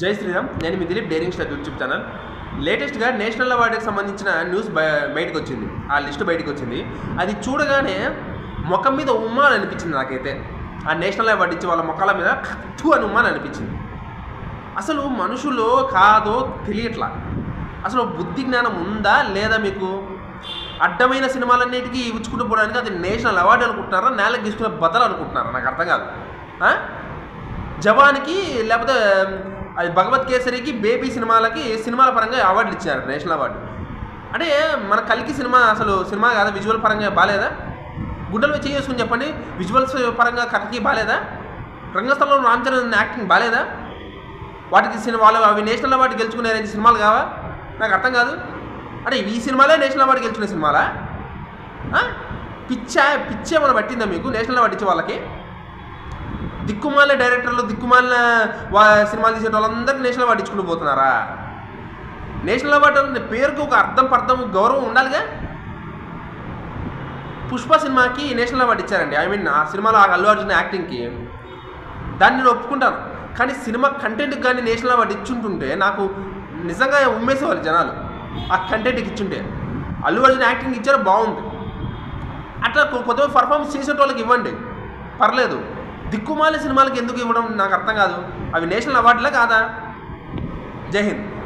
జై శ్రీరామ్ నేను మీ Dilip daring star YouTube channel. లేటెస్ట్గా నేషనల్ అవార్డుకి సంబంధించిన న్యూస్ బయ- బయటకు వచ్చింది ఆ లిస్ట్ బయటకు వచ్చింది అది చూడగానే ముఖం మీద ఉమ్మాని అనిపించింది నాకైతే. ఆ నేషనల్ అవార్డు ఇచ్చే వాళ్ళ ముఖాల మీద ఖత్తు అని ఉమ్మాని అనిపించింది. అసలు మనుషులు కాదో తెలియట్లా. అసలు బుద్ధి జ్ఞానం ఉందా లేదా మీకు? అడ్డమైన సినిమాలన్నిటికీ ఇచ్చుకుంటూ పోవడానికి అది నేషనల్ అవార్డు అనుకుంటున్నారా? నేలకు తీసుకునే బదలు అనుకుంటున్నారా? నాకు అర్థం కాదు. జవాన్కి లేకపోతే అది భగవత్ కేసరికి బేబీ సినిమాలకి సినిమాల పరంగా అవార్డులు ఇచ్చారు నేషనల్ అవార్డు. అంటే మన కలికి సినిమా అసలు సినిమా కాదా? విజువల్ పరంగా బాగాలేదా గుడ్డలు వచ్చి చేసుకుని చెప్పండి విజువల్స్ పరంగా కథకి బాగాలేదా రంగస్థలంలో రామ్ చరణ్ యాక్టింగ్ బాగాలేదా వాటికి సినిమా వాళ్ళు అవి నేషనల్ అవార్డు గెలుచుకునే సినిమాలు కావా? నాకు అర్థం కాదు. అంటే ఈ సినిమాలే నేషనల్ అవార్డు గెలుచుకునే సినిమాలా? పిచ్చా పిచ్చే ఏమైనా పట్టిందా మీకు? నేషనల్ అవార్డు ఇచ్చే వాళ్ళకి? దిక్కుమాలిన డైరెక్టర్లు దిక్కుమాలిన వా సినిమాలు తీసే వాళ్ళందరూ నేషనల్ అవార్డు ఇచ్చుకుంటూ పోతున్నారా? నేషనల్ అవార్డు అనే పేరుకి ఒక అర్థం పర్థం గౌరవం ఉండాలిగా? పుష్ప సినిమాకి నేషనల్ అవార్డు ఇచ్చారండి. ఐ మీన్ ఆ సినిమాలో ఆ అల్లు అర్జున్ యాక్టింగ్కి దాన్ని నేను ఒప్పుకుంటాను. కానీ సినిమా కంటెంట్కి కానీ నేషనల్ అవార్డు ఇచ్చుంటుంటే నాకు నిజంగా ఉమ్మేసేవాళ్ళు జనాలు. ఆ కంటెంట్కి ఇచ్చుంటే. అల్లు అర్జున్ యాక్టింగ్ ఇచ్చారు బాగుంది. అట్లా కొ- కొత్త పర్ఫార్మెన్స్ చేసేటోళ్ళకి ఇవ్వండి. పర్లేదు. దిక్కుమాలి సినిమాలకు ఎందుకు ఇవ్వడం నాకు అర్థం కాదు. అవి నేషనల్ అవార్డులే కాదా? జై హింద్.